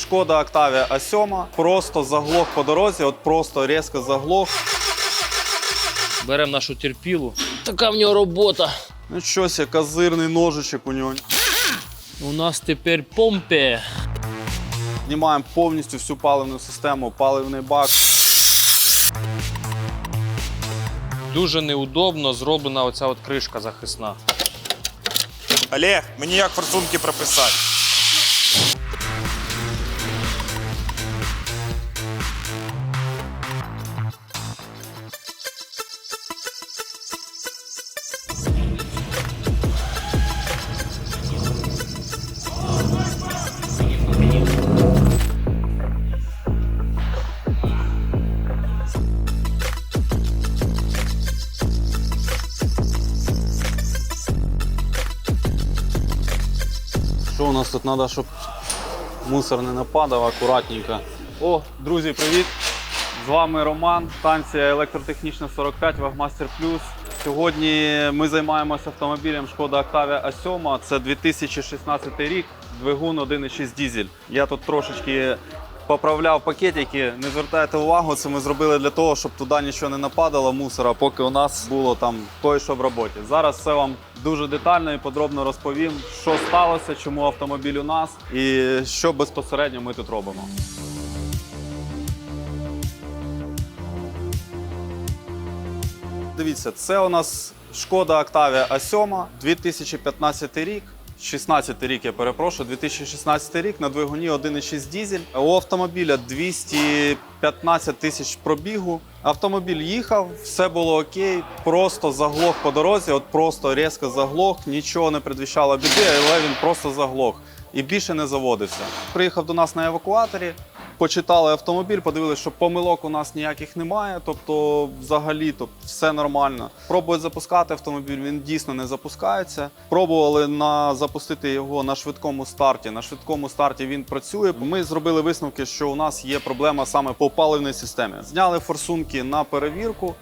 Шкода Octavia А7 просто заглох по дорозі, от просто різко заглох. Беремо нашу терпілу. Така в нього робота. Ну щось, є, козирний ножичок у нього. У нас тепер помпе. Знімаємо повністю всю паливну систему, паливний бак. Дуже неудобно зроблена оця от кришка захисна. Олег, мені як форсунки прописати? Що тут треба, щоб мусор не нападав, акуратненько. О, друзі, привіт! З вами Роман, станція електротехнічна 45, Вагмастер Плюс. Сьогодні ми займаємося автомобілем Шкода Octavia A7. Це 2016 рік, двигун 1.6 дізель. Я тут трошечки поправляв пакетики. Не звертайте увагу, це ми зробили для того, щоб туди нічого не нападало мусора, поки у нас було там той, що в роботі. Зараз все вам дуже детально і подробно розповім, що сталося, чому автомобіль у нас і що безпосередньо ми тут робимо. Дивіться, це у нас Шкода Octavia A7, 2015 рік. 16 рік, я перепрошую, 2016 рік на двигуні 1,6 дізель. У автомобіля 215 тисяч пробігу. Автомобіль їхав, все було окей, просто заглох по дорозі, от просто різко заглох, нічого не предвіщало біди, але він просто заглох і більше не заводився. Приїхав до нас на евакуаторі, почитали автомобіль, подивилися, що помилок у нас ніяких немає, тобто взагалі тобто, все нормально. Пробують запускати автомобіль, він дійсно не запускається. Пробували на запустити його на швидкому старті. На швидкому старті він працює. Ми зробили висновки, що у нас є проблема саме по паливній системі. Зняли форсунки на перевірку.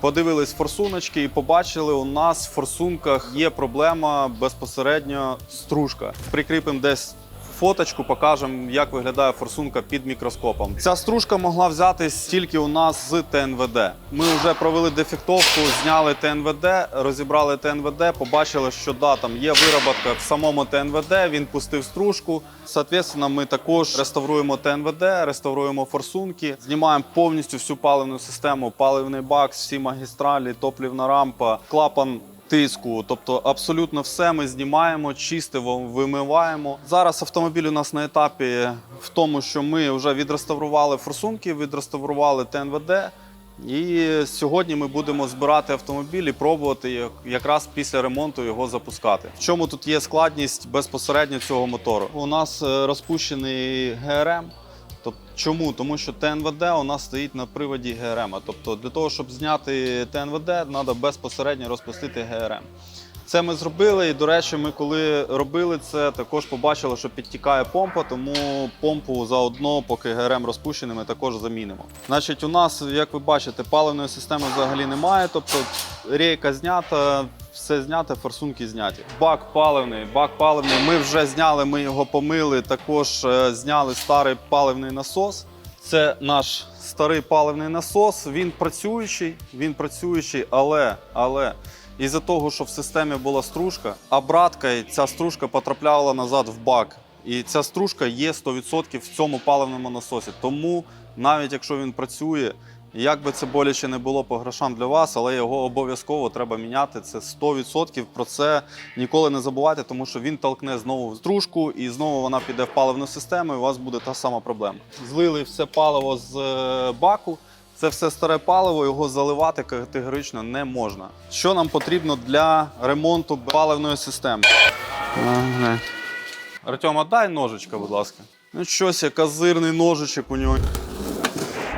Подивились форсуночки і побачили, у нас в форсунках є проблема безпосередньо стружка. Прикріпимо десь фоточку, покажемо, як виглядає форсунка під мікроскопом. Ця стружка могла взятись тільки у нас з ТНВД. Ми вже провели дефектовку, зняли ТНВД, розібрали ТНВД, побачили, що да, там є вироботка в самому ТНВД, він пустив стружку. Соответственно, ми також реставруємо ТНВД, реставруємо форсунки, знімаємо повністю всю паливну систему, паливний бак, всі магістралі, топлівна рампа, клапан тиску, тобто абсолютно все ми знімаємо, чистимо, вимиваємо. Зараз автомобіль у нас на етапі в тому, що ми вже відреставрували форсунки, відреставрували ТНВД. І сьогодні ми будемо збирати автомобіль і пробувати якраз після ремонту його запускати. В чому тут є складність безпосередньо цього мотору? У нас е, розпущений ГРМ. Тобто, чому? Тому що ТНВД у нас стоїть на приводі ГРМ. Тобто для того, щоб зняти ТНВД, треба безпосередньо розпустити ГРМ. Це ми зробили, і до речі, ми коли робили це, також побачили, що підтікає помпа, тому помпу заодно, поки ГРМ розпущений, ми також замінимо. Значить, у нас, як ви бачите, паливної системи взагалі немає. Тобто рейка знята, все знято, форсунки зняті. Бак паливний, бак паливний. Ми вже зняли, ми його помили. Також е, зняли старий паливний насос. Це наш старий паливний насос. Він працюючий, він працюючий, але, але із-за того, що в системі була стружка, обраткою ця стружка потрапляла назад в бак. І ця стружка є 100% в цьому паливному насосі. Тому навіть якщо він працює, як би це боляче не було по грошам для вас, але його обов'язково треба міняти. Це 100%. Про це ніколи не забувайте, тому що він толкне знову в стружку, і знову вона піде в паливну систему, і у вас буде та сама проблема. Злили все паливо з е, баку. Це все старе паливо, його заливати категорично не можна. Що нам потрібно для ремонту паливної системи? Ага. Артема, дай ножичка, будь ласка. Ну, щось, є, козирний ножичок у нього.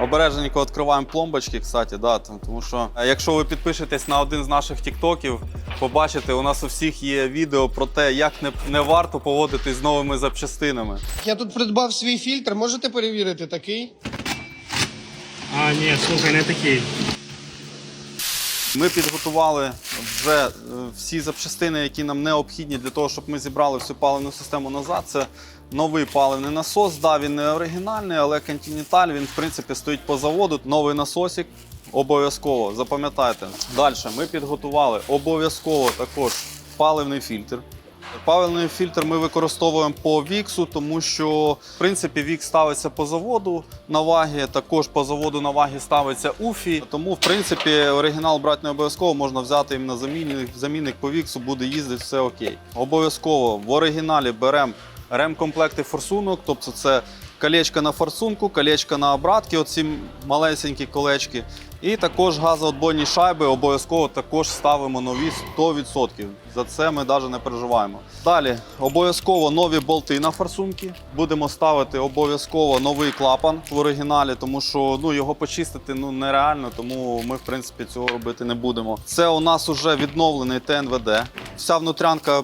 Обережненько відкриваємо пломбочки, кстати, да, тому тому що е, якщо ви підпишетесь на один з наших тіктоків, побачите, у нас у всіх є відео про те, як не, не варто поводитись з новими запчастинами. Я тут придбав свій фільтр, можете перевірити такий? Ні, слухай, не такий. Ми підготували вже е, всі запчастини, які нам необхідні для того, щоб ми зібрали всю паливну систему назад. Це новий паливний насос. Да, він не оригінальний, але Continental, він в принципі стоїть по заводу. Новий насосик обов'язково. Запам'ятайте. Далі ми підготували обов'язково також паливний фільтр. Паливний фільтр ми використовуємо по віксу, тому що в принципі вікс ставиться по заводу на вагі, також по заводу на вагі ставиться уфі. Тому в принципі оригінал брати не обов'язково можна взяти їм на замінник. Замінник по віксу буде їздити, все окей. Обов'язково в оригіналі беремо ремкомплекти форсунок, тобто це колечко на форсунку, колечко на обратки, оці малесенькі колечки. І також газоотбойні шайби обов'язково також ставимо нові 100%. За це ми навіть не переживаємо. Далі обов'язково нові болти на форсунки. Будемо ставити обов'язково новий клапан в оригіналі, тому що ну, його почистити ну, нереально, тому ми в принципі цього робити не будемо. Це у нас вже відновлений ТНВД. Вся внутрянка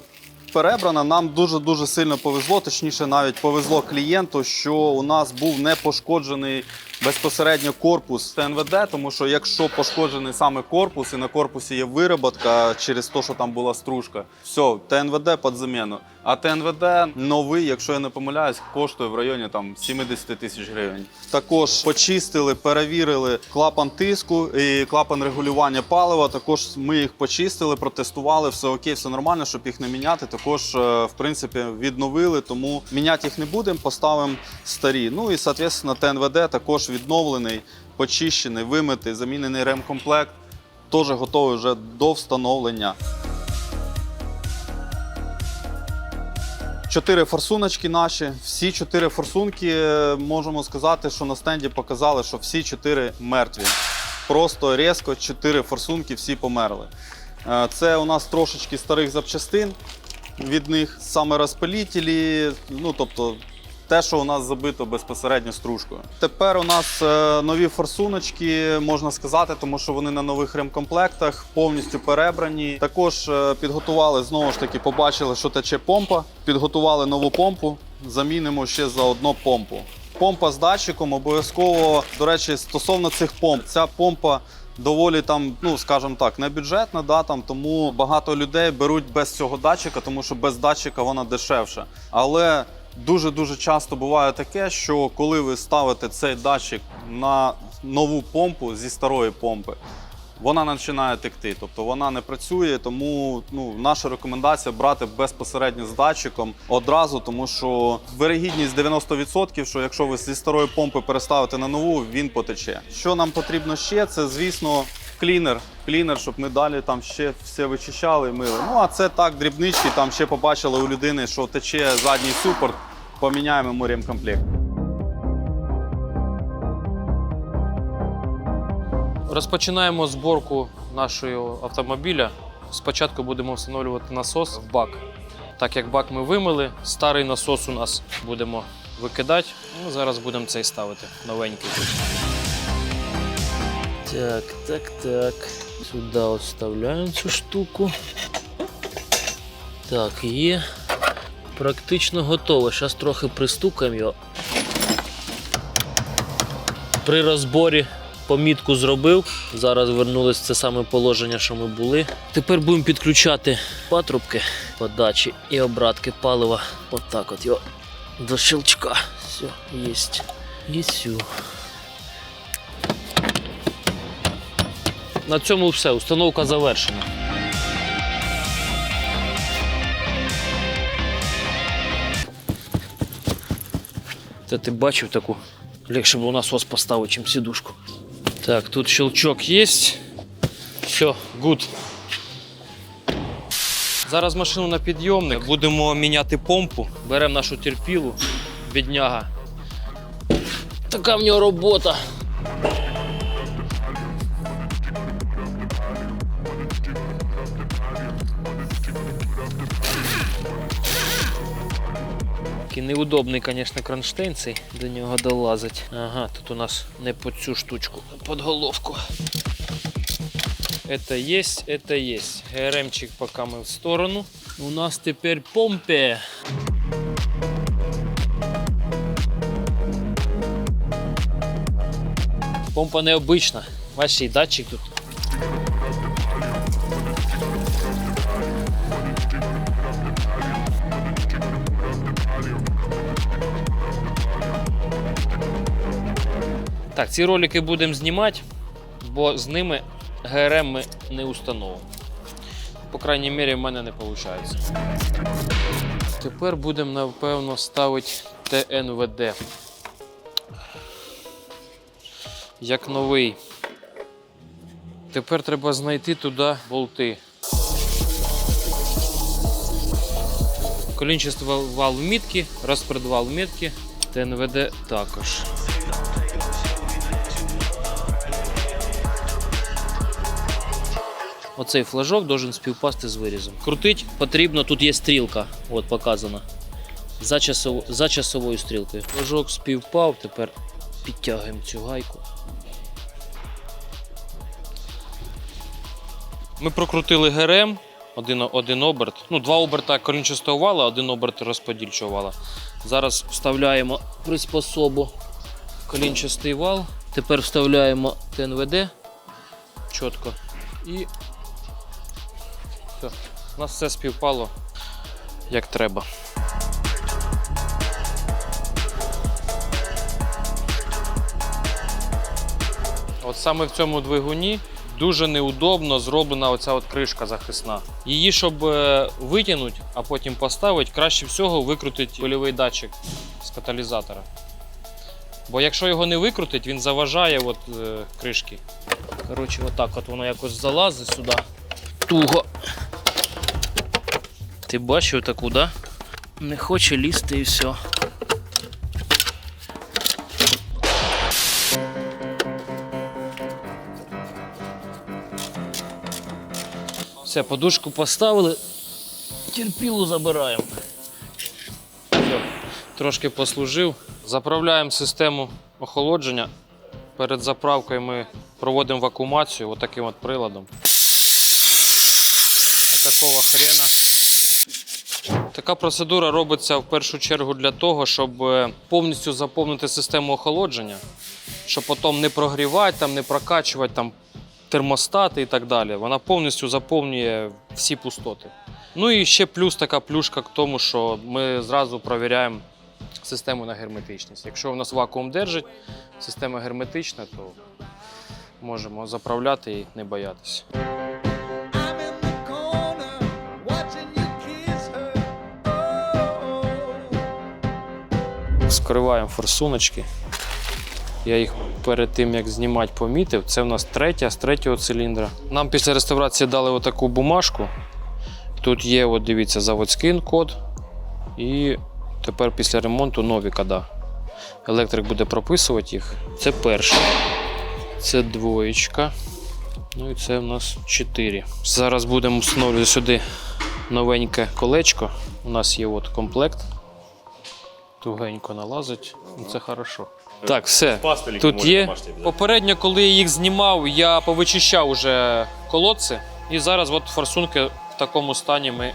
перебрана. Нам дуже дуже сильно повезло. Точніше, навіть повезло клієнту, що у нас був не пошкоджений безпосередньо корпус ТНВД, тому що якщо пошкоджений саме корпус і на корпусі є вироботка через те, що там була стружка, все, ТНВД під заміну. А ТНВД новий, якщо я не помиляюсь, коштує в районі там 70 тисяч гривень. Також почистили, перевірили клапан тиску і клапан регулювання палива. Також ми їх почистили, протестували, все окей, все нормально, щоб їх не міняти. Також, е, в принципі, відновили, тому міняти їх не будемо, поставимо старі. Ну і, соответственно, ТНВД також відновлений, почищений, вимитий, замінений ремкомплект. Теж готовий вже до встановлення. Чотири форсуночки наші. Всі чотири форсунки е, можемо сказати, що на стенді показали, що всі чотири мертві. Просто різко чотири форсунки всі померли. Е, Це у нас трошечки старих запчастин від них, саме розпилітелі, ну тобто те, що у нас забито безпосередньо стружкою. Тепер у нас е, нові форсуночки, можна сказати, тому що вони на нових ремкомплектах повністю перебрані. Також е, підготували знову ж таки, побачили, що тече помпа. Підготували нову помпу, замінимо ще за одну помпу. Помпа з датчиком обов'язково, до речі, стосовно цих помп, ця помпа. Доволі там, ну скажімо так, не бюджетна, да, там, тому багато людей беруть без цього датчика, тому що без датчика вона дешевша. Але дуже-дуже часто буває таке, що коли ви ставите цей датчик на нову помпу зі старої помпи, вона починає текти, тобто вона не працює. Тому ну, наша рекомендація брати безпосередньо з датчиком одразу, тому що вирогідність 90%, що якщо ви зі старої помпи переставите на нову, він потече. Що нам потрібно ще, це звісно. Клінер, клінер, щоб ми далі там ще все вичищали і мили. Ну а це так, дрібнички, там ще побачили у людини, що тече задній супорт, поміняємо йому ремкомплект. Розпочинаємо зборку нашого автомобіля. Спочатку будемо встановлювати насос в бак. Так як бак ми вимили, старий насос у нас будемо викидати. Ну, зараз будемо цей ставити новенький. Так, так, так. Сюди вставляємо цю штуку. Так, є. Практично готово. Зараз трохи пристукаємо його. При розборі помітку зробив. Зараз вернулось в це саме положення, що ми були. Тепер будемо підключати патрубки подачі і обратки палива. Отак от його до щелчка. Все, є. І сю. На цьому все, установка завершена. Це ти бачив таку? Легше було насос поставити, чим сідушку. Так, тут щелчок є. Все, гуд. Зараз машину на підйомник, будемо міняти помпу. Беремо нашу терпілу, бідняга. Така в нього робота. Такий неудобний, звісно, кронштейн цей до нього долазить. Ага, тут у нас не по цю штучку, а під головку. Это есть, это есть. ГРМчик пока ми в сторону. У нас тепер помпе. Помпа необична. І датчик тут. Так, ці ролики будемо знімати, бо з ними ГРМ ми не установимо. По крайній мірі, в мене не виходить. Тепер будемо, напевно, ставити ТНВД. Як новий. Тепер треба знайти туди болти. Колінчество вал мітки, розпредвал мітки, ТНВД також. Оцей флажок должен співпасти з вирізом. Крутить потрібно, тут є стрілка, от показана. За, часов, за часовою стрілкою. Флажок співпав, тепер підтягуємо цю гайку. Ми прокрутили ГРМ, один, один оберт. Ну, два оберта колінчастого вала, один оберт розподільчого вала. Зараз вставляємо приспособу колінчастий вал. Тепер вставляємо ТНВД чітко. І все. У нас все співпало як треба. От саме в цьому двигуні дуже неудобно зроблена оця от кришка захисна. Її, щоб е, витягнути, а потім поставити, краще всього викрутити пильовий датчик з каталізатора. Бо якщо його не викрутить, він заважає от, е, кришки. Коротше, отак от воно якось залазить сюди. Туго. Ти бачив таку, да? Не хоче лізти і все. Все, подушку поставили. Терпілу забираємо. Все, трошки послужив. Заправляємо систему охолодження. Перед заправкою ми проводимо вакуумацію отаким от приладом. Такого хрена. Така процедура робиться в першу чергу для того, щоб е, повністю заповнити систему охолодження, щоб потім не прогрівати, там, не прокачувати там, термостати і так далі. Вона повністю заповнює всі пустоти. Ну і ще плюс така плюшка к тому, що ми зразу перевіряємо систему на герметичність. Якщо у нас вакуум держить, система герметична, то можемо заправляти і не боятися. Oh. Форсуночки. Я їх перед тим як знімати помітив. Це в нас третя з третього циліндра. Нам після реставрації дали отаку бумажку. Тут є, от дивіться, заводський код. І тепер після ремонту нові кода. Електрик буде прописувати їх. Це перше. Це двоєчка. Ну і це в нас 4. Зараз будемо встановлювати сюди новеньке колечко. У нас є от комплект. Тугенько налазить. Ну, Це хорошо. Так, все. Тут є. Попередньо, коли я їх знімав, я повичищав уже колодці. І зараз от форсунки в такому стані ми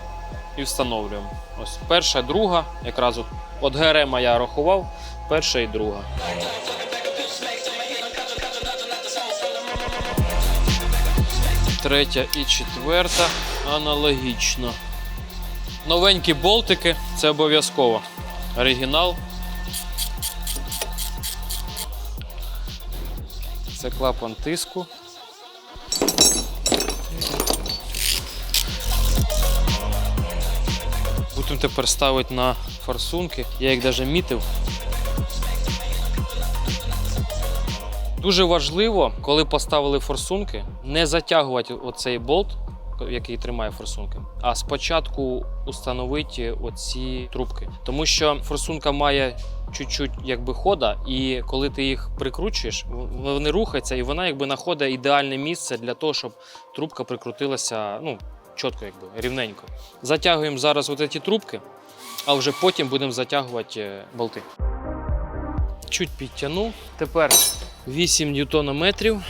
і встановлюємо. Ось перша, друга, якраз от, от ГРМ я рахував, перша і друга. Третя і четверта аналогічно. Новенькі болтики це обов'язково. Оригінал. Це клапан тиску. Будемо тепер ставити на форсунки. Я їх навіть мітив. Дуже важливо, коли поставили форсунки, не затягувати оцей болт, який тримає форсунки, а спочатку установити оці трубки. Тому що форсунка має чуть-чуть якби хода, і коли ти їх прикручуєш, вони рухаються, і вона якби знаходить ідеальне місце для того, щоб трубка прикрутилася ну, чітко, якби рівненько. Затягуємо зараз ці трубки, а вже потім будемо затягувати е, болти. Чуть підтягнув. Тепер 8 ньютонометрів.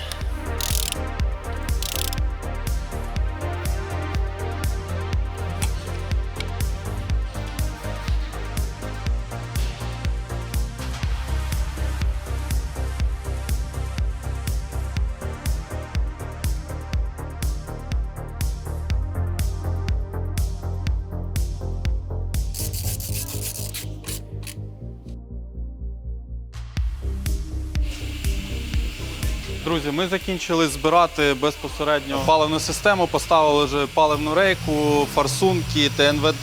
Ми закінчили збирати безпосередньо паливну систему, поставили вже паливну рейку, форсунки, ТНВД,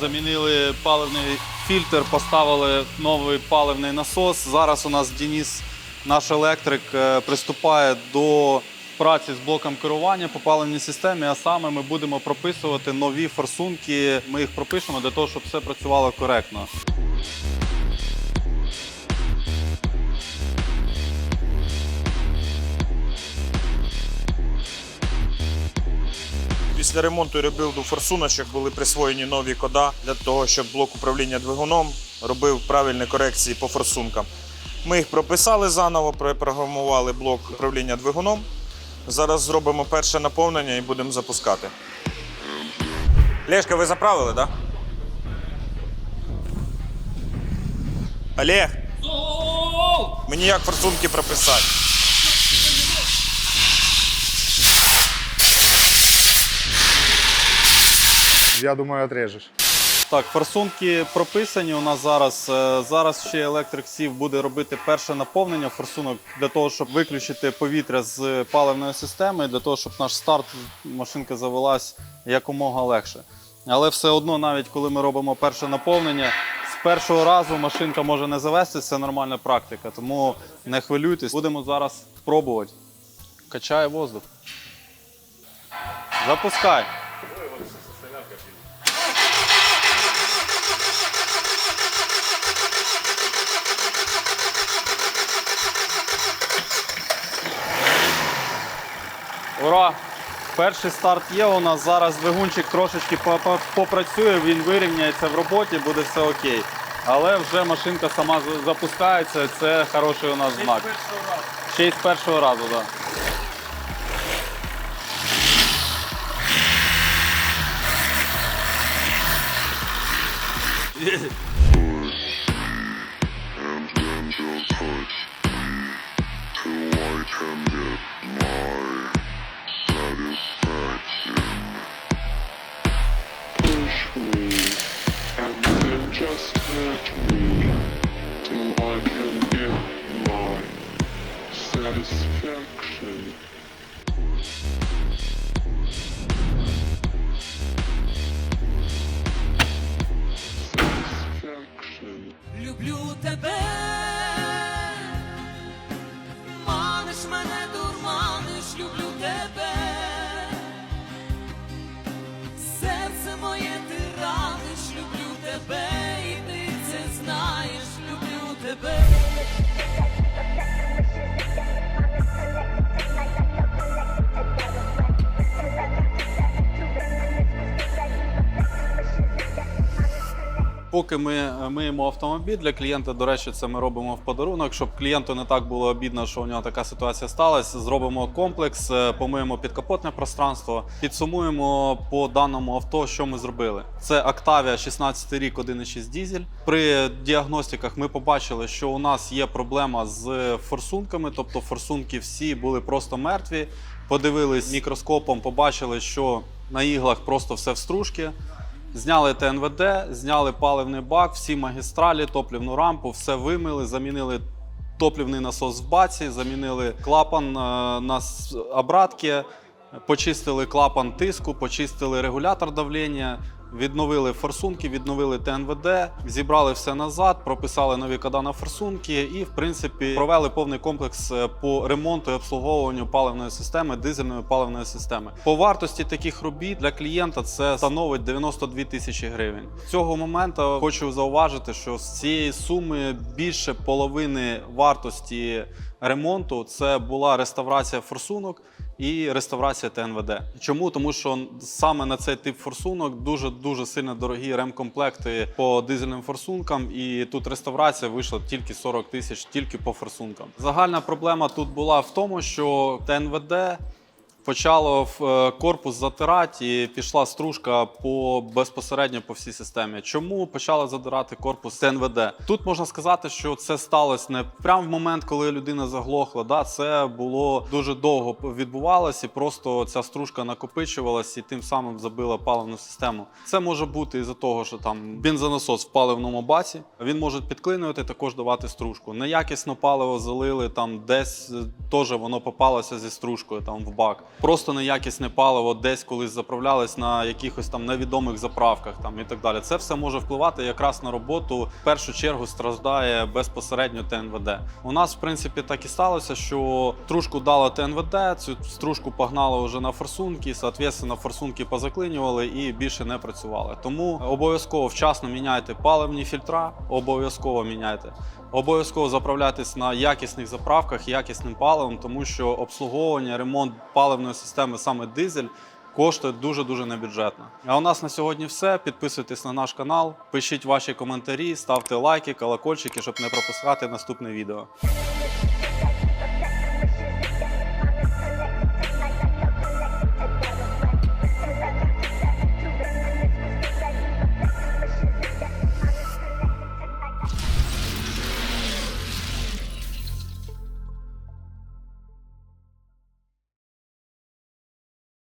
замінили паливний фільтр, поставили новий паливний насос. Зараз у нас Денис, наш електрик, е, приступає до праці з блоком керування по паливній системі, а саме ми будемо прописувати нові форсунки. Ми їх пропишемо для того, щоб все працювало коректно. Після ремонту і ребілду форсуночок були присвоєні нові кода для того, щоб блок управління двигуном робив правильні корекції по форсункам. Ми їх прописали заново, перепрограмували блок управління двигуном. Зараз зробимо перше наповнення і будемо запускати. Лешка, ви заправили, так? Да? Олег! Мені як форсунки прописати? Я думаю, отрежешь. Так, форсунки прописані. У нас зараз Е, зараз ще електрик сів буде робити перше наповнення форсунок для того, щоб виключити повітря з паливної системи, для того, щоб наш старт машинка завелась якомога легше. Але все одно, навіть коли ми робимо перше наповнення, з першого разу машинка може не завестись, це нормальна практика. Тому не хвилюйтесь. Будемо зараз пробувати. Качає воздух. Запускай. Ура! Перший старт є. У нас зараз двигунчик трошечки по- по- попрацює, він вирівняється в роботі, буде все окей. Але вже машинка сама запускається, це хороший у нас знак. Ще й з першого разу, так. Да. the. Поки ми е, миємо автомобіль для клієнта, до речі, це ми робимо в подарунок, щоб клієнту не так було обідно, що у нього така ситуація сталася. Зробимо комплекс, е, помиємо підкапотне пространство, підсумуємо по даному авто, що ми зробили. Це Octavia 16 рік, 1.6 дізель. При діагностиках ми побачили, що у нас є проблема з форсунками, тобто форсунки всі були просто мертві. Подивились мікроскопом, побачили, що на іглах просто все в стружки. Зняли ТНВД, зняли паливний бак, всі магістралі, топлівну рампу, все вимили, замінили топлівний насос в баці, замінили клапан е, на обратки, почистили клапан тиску, почистили регулятор давлення, відновили форсунки, відновили ТНВД, зібрали все назад, прописали нові кода на форсунки і, в принципі, провели повний комплекс е, по ремонту і обслуговуванню паливної системи, дизельної паливної системи. По вартості таких робіт для клієнта це становить 92 тисячі гривень. Цього моменту хочу зауважити, що з цієї суми більше половини вартості ремонту це була реставрація форсунок і реставрація ТНВД. Чому? Тому що саме на цей тип форсунок дуже дуже сильно дорогі ремкомплекти по дизельним форсункам, і тут реставрація вийшла тільки 40 тисяч тільки по форсункам. Загальна проблема тут була в тому, що ТНВД почало в е, корпус затирати і пішла стружка по безпосередньо по всій системі. Чому почали задирати корпус ТНВД? Тут можна сказати, що це сталося не прямо в момент, коли людина заглохла. Да, це було дуже довго відбувалося, і просто ця стружка накопичувалась і тим самим забила паливну систему. Це може бути із-за того, що там бензонасос в паливному баці. Він може підклинювати, також давати стружку. Неякісно паливо залили там, десь е, теж воно попалося зі стружкою там в бак. Просто неякісне паливо десь колись заправлялось на якихось там невідомих заправках там і так далі. Це все може впливати якраз на роботу. В першу чергу страждає безпосередньо ТНВД. У нас, в принципі, так і сталося, що стружку дала ТНВД, цю стружку погнали вже на форсунки, соответственно, форсунки позаклинювали і більше не працювали. Тому обов'язково вчасно міняйте паливні фільтра, обов'язково міняйте. Обов'язково заправлятись на якісних заправках, якісним паливом, тому що обслуговування, ремонт паливної системи саме дизель. Коштує дуже дуже небюджетно. А у нас на сьогодні все. Підписуйтесь на наш канал, пишіть ваші коментарі, ставте лайки, колокольчики, щоб не пропускати наступне відео.